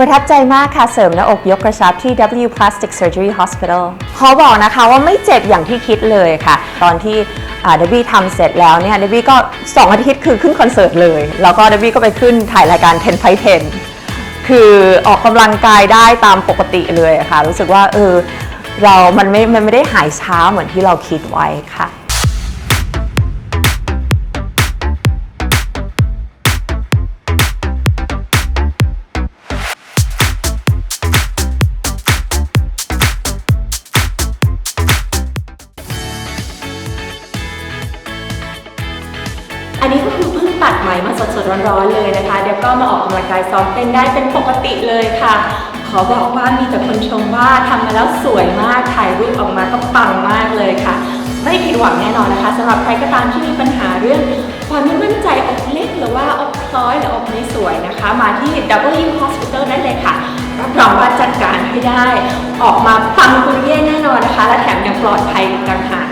ประทับใจมากค่ะเสริมหน้าอกยกกระชับที่ W Plastic Surgery Hospital ขอบอกนะคะว่าไม่เจ็บอย่างที่คิดเลยค่ะ ตอนที่เดบี้ทำเสร็จแล้วเนี่ยเดบี้ก็ 2 อาทิตย์คือขึ้นคอนเสิร์ตเลย แล้วก็เดบี้ก็ไปขึ้นถ่ายรายการ10 by 10 คือออกกำลังกายได้ตามปกติเลยค่ะ รู้สึกว่าเออเรามันไม่มันไม่ได้หายช้าเหมือนที่เราคิดไว้ค่ะ อันนี้ก็คือเพิ่งตัดไหมมาสดๆร้อนๆเลยนะคะ เดี๋ยวก็มาออกกำลังกายซ้อมเต้นได้เป็นปกติเลยค่ะ ขอบอกว่ามีแต่คนชมว่าทำมาแล้วสวยมากถ่ายรูปออกมาก็ปังมากเลยค่ะ ไม่ผิดหวังแน่นอนนะคะสำหรับใครก็ตามที่มีปัญหาเรื่อง ความไม่มั่นใจอกเล็กหรือว่าอกคล้อยหรืออกไม่สวยนะคะ มาที่ W Hospital ได้เลยค่ะรับรองว่าจัดการให้ได้ ออกมาปังปุริเย่แน่นอนนะคะ และแถมยังปลอดภัยอีกต่างหาก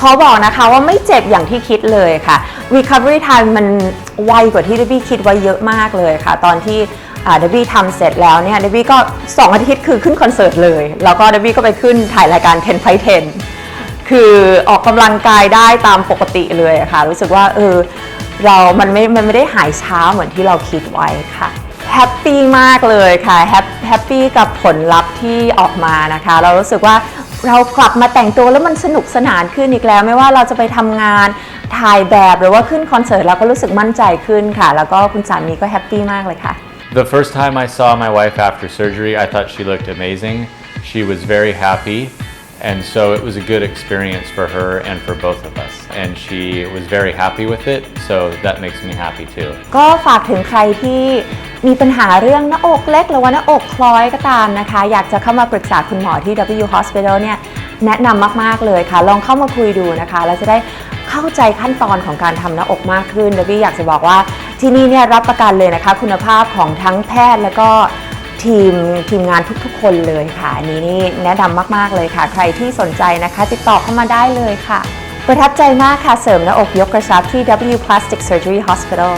ขอบอกนะคะว่าไม่เจ็บอย่างที่คิดเลยค่ะ recovery time มันไวกว่าที่เดบี้คิดไว้เยอะมากเลยค่ะ ตอนที่เดบี้ทำเสร็จแล้วเนี่ยเดบี้ก็ 2 อาทิตย์คือขึ้นคอนเสิร์ตเลย แล้วก็เดบี้ก็ไปขึ้นถ่ายรายการ10 by 10 คือออกกำลังกายได้ตามปกติเลยค่ะ รู้สึกว่าเออเรา มันไม่ มันไม่ได้หายช้าเหมือนที่เราคิดไว้ค่ะแฮปปี้มากเลยค่ะแฮปแฮปปี้กับผลลัพธ์ที่ออกมานะคะ เรารู้สึกว่า เรากลับมาแต่งตัวแล้วมันสนุกสนานขึ้นอีกแล้ว ไม่ว่าเราจะไปทำงานถ่ายแบบหรือว่าขึ้นคอนเสิร์ตเราก็รู้สึกมั่นใจขึ้นค่ะ แล้วก็คุณสามีก็แฮปปี้มากเลยค่ะ The first time I saw my wife after surgery, I thought she looked amazing. She was very happy, and so it was a good experience for her and for both of us. And she was very happy with it, so that makes me happy too. ก็ฝากถึงใครที่ มีปัญหาเรื่องหน้าอกเล็กหรือว่าหน้าอกคล้อยก็ตามนะคะ อยากจะเข้ามาปรึกษาคุณหมอที่ W Hospital เนี่ยแนะนำมาก ๆ เลยค่ะ ลองเข้ามาคุยดูนะคะ แล้วจะได้เข้าใจขั้นตอนของการทำหน้าอกมากขึ้นเดบี้อยากจะบอกว่าที่นี่เนี่ยรับประกันเลยนะคะ คุณภาพของทั้งแพทย์แล้วก็ทีมทีมงานทุกๆ คนเลยค่ะอันนี้นี่แนะนำมาก ๆ เลยค่ะ ใครที่สนใจนะคะ ติดต่อเข้ามาได้เลยค่ะ ประทับใจมากค่ะเสริมหน้าอกยกกระชับที่ W Plastic Surgery Hospital